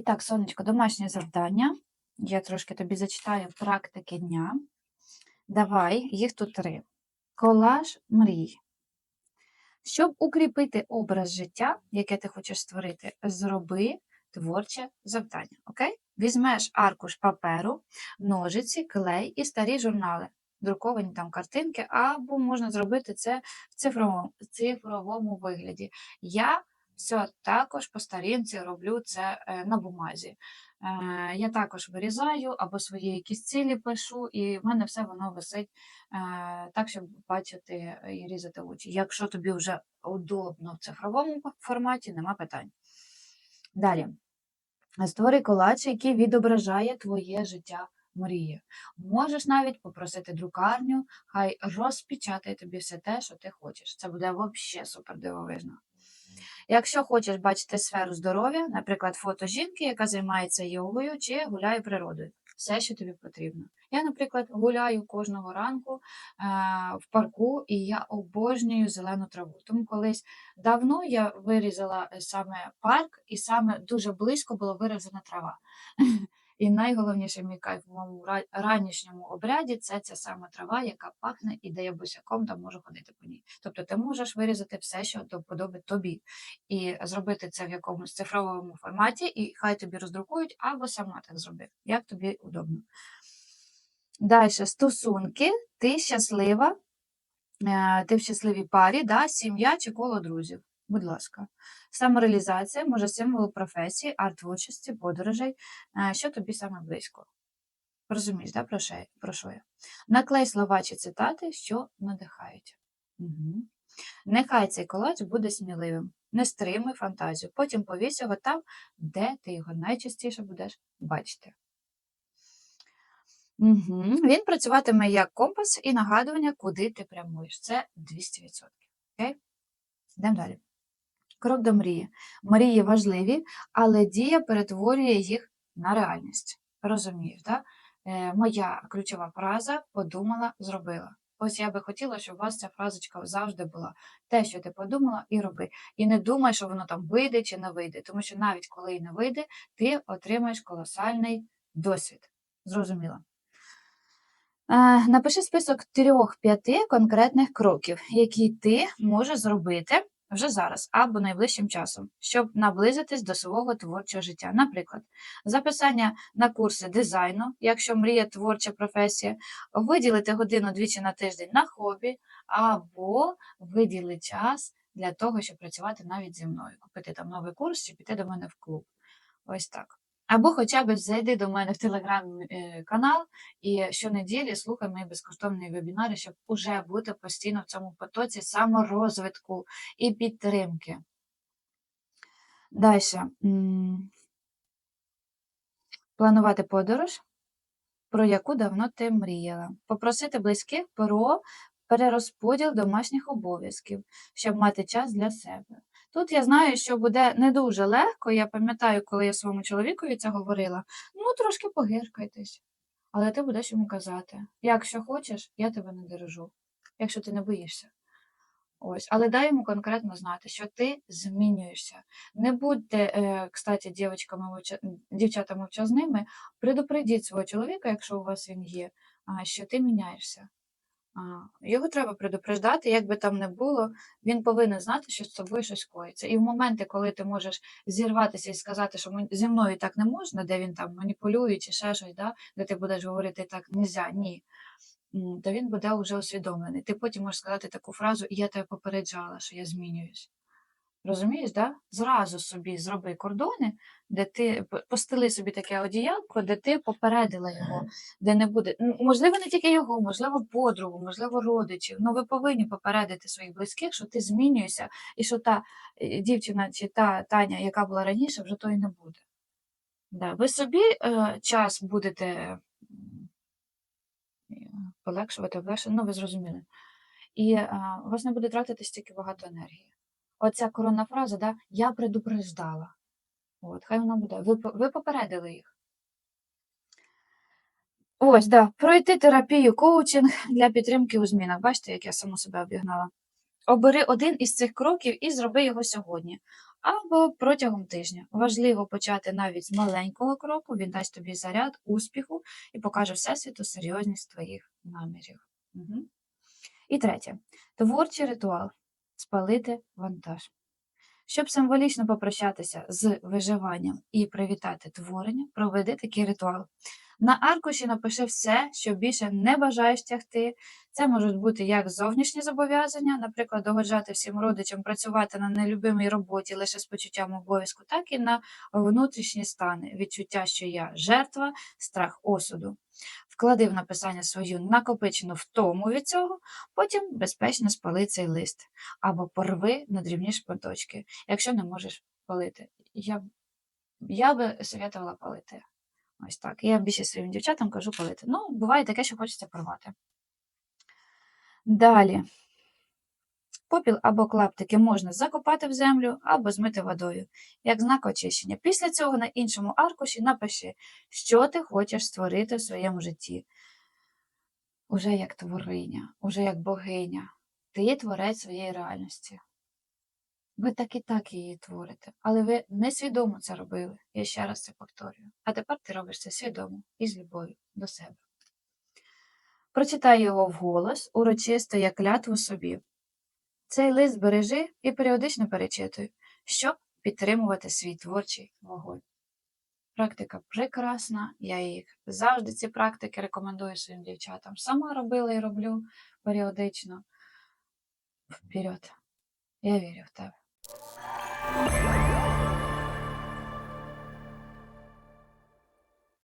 І так, сонечко, домашнє завдання. Я трошки тобі зачитаю практики дня. Давай, їх тут три. Колаж мрій. Щоб укріпити образ життя, яке ти хочеш створити, зроби творче завдання. Окей? Візьмеш аркуш паперу, ножиці, клей і старі журнали, друковані там картинки, або можна зробити це в цифровому, цифровому вигляді. Я все також по старінці роблю це е, на бумазі. Е, Я також вирізаю або свої якісь цілі пишу, і в мене все воно висить е, так, щоб бачити і різати очі. Якщо тобі вже удобно в цифровому форматі, нема питань. Далі. Створи колач, який відображає твоє життя мрії. Можеш навіть попросити друкарню, хай розпечатає тобі все те, що ти хочеш. Це буде взагалі супер дивовижно. Якщо хочеш бачити сферу здоров'я, наприклад, фото жінки, яка займається йогою чи гуляє природою, все, що тобі потрібно. Я, наприклад, гуляю кожного ранку е, в парку, і я обожнюю зелену траву. Тому колись давно я вирізала е, саме парк, і саме дуже близько була вирізана трава. І найголовніший мій кайф в моєму ранішньому обряді це ця сама трава, яка пахне, і де я босяком там можу ходити по ній. Тобто ти можеш вирізати все, що до вподоби тобі, і зробити це в якомусь цифровому форматі, і хай тобі роздрукують, або сама так зроби, як тобі удобно. Далі, стосунки, ти щаслива, е, ти в щасливій парі, да, сім'я чи коло друзів. Будь ласка. Самореалізація може символ професії, арт-творчості, подорожей, е, що тобі саме близько. Розумієш, да, про, що, я-? Наклей слова чи цитати, що надихають. Угу. Нехай цей колаж буде сміливим. Не стримуй фантазію. Потім повісь його там, де ти його найчастіше будеш бачити. Угу. Він працюватиме як компас і нагадування, куди ти прямуєш. Це 200%. Окей? Йдемо далі. Крок до мрії. Мрії важливі, але дія перетворює їх на реальність. Розумієш, так? Е, моя ключова фраза подумала, зробила. Ось я би хотіла, щоб у вас ця фразочка завжди була. Те, що ти подумала, і роби. І не думай, що воно там вийде чи не вийде, тому що навіть коли і не вийде, ти отримаєш колосальний досвід. Зрозуміло. Е, Напиши список трьох-п'яти конкретних кроків, які ти можеш зробити вже зараз або найближчим часом, щоб наблизитись до свого творчого життя. Наприклад, записання на курси дизайну, якщо мріє творча професія, виділити годину двічі на тиждень на хобі, або виділи час для того, щоб працювати навіть зі мною, купити там новий курс чи піти до мене в клуб. Ось так. Або хоча б зайди до мене в телеграм-канал і щонеділі слухай мої безкоштовні вебінари, щоб уже бути постійно в цьому потоці саморозвитку і підтримки. Далі. Планувати подорож, про яку давно ти мріяла. Попросити близьких про перерозподіл домашніх обов'язків, щоб мати час для себе. Тут я знаю, що буде не дуже легко. Я пам'ятаю, коли я своєму чоловікові це говорила, ну трошки погиркайтесь. Але ти будеш йому казати: якщо хочеш, я тебе не держу, якщо ти не боїшся. Ось, але дай йому конкретно знати, що ти змінюєшся. Не будьте, е, кстати, дівчатами мовчазними, предупредіть свого чоловіка, якщо у вас він є, що ти міняєшся. Його треба предупреждати, як би там не було, він повинен знати, що з тобою щось коїться. І в моменти, коли ти можеш зірватися і сказати, що зі мною так не можна, де він там маніпулює чи ще щось, да? де ти будеш говорити так нельзя, ні, то він буде вже усвідомлений. Ти потім можеш сказати таку фразу, я тебе попереджала, що я змінююсь. Розумієш, да? Зразу собі зроби кордони, де ти постели собі таке одіялко, де ти попередила його, де не буде. ну, Можливо, не тільки його, можливо, подругу, можливо, родичів. Ну ви повинні попередити своїх близьких, що ти змінюєшся, і що та е, дівчина чи та Таня, яка була раніше, вже то і не буде. Да. Ви собі е, час будете полегшувати, облегшувати, ну ви зрозуміли. І е, у вас не буде тратити стільки багато енергії. Оця коронна фраза, да, я предупреждала. От, хай вона буде. Ви, ви попередили їх. Ось, да, пройти терапію, коучинг для підтримки у змінах. Бачите, як я саму себе обігнала. Обери один із цих кроків і зроби його сьогодні. або протягом тижня. Важливо почати навіть з маленького кроку, він дасть тобі заряд успіху і покаже Всесвіту серйозність твоїх намірів. Угу. І третє. Творчий ритуал спалити вантаж. Щоб символічно попрощатися з виживанням і привітати творення, проведи такий ритуал. На аркуші напиши все, що більше не бажаєш тягти. Це можуть бути як зовнішні зобов'язання, наприклад, догоджати всім родичам працювати на нелюбимій роботі лише з почуттям обов'язку, так і на внутрішні стани, відчуття, що я жертва, страх осуду. Вклади в написання свою накопичену втому від цього, потім безпечно спали цей лист або порви на дрібні шматочки, якщо не можеш палити. Я, я би советувала палити. Ось так. Я більше своїм дівчатам кажу палити. Ну, буває таке, що хочеться порвати. Далі. Попіл або клаптики можна закопати в землю або змити водою, як знак очищення. Після цього на іншому аркуші напиши, що ти хочеш створити в своєму житті. Уже як твориня, уже як богиня. Ти є творець своєї реальності. Ви так і так її творите, але ви несвідомо це робили. Я ще раз це повторюю. А тепер ти робиш це свідомо і з любов'ю до себе. Прочитай його вголос, урочисто як клятву собі. Цей лист бережи і періодично перечитуй, щоб підтримувати свій творчий вогонь. Практика прекрасна, я їх завжди ці практики рекомендую своїм дівчатам. Сама робила і роблю періодично. Вперед! Я вірю в тебе. よいしょ!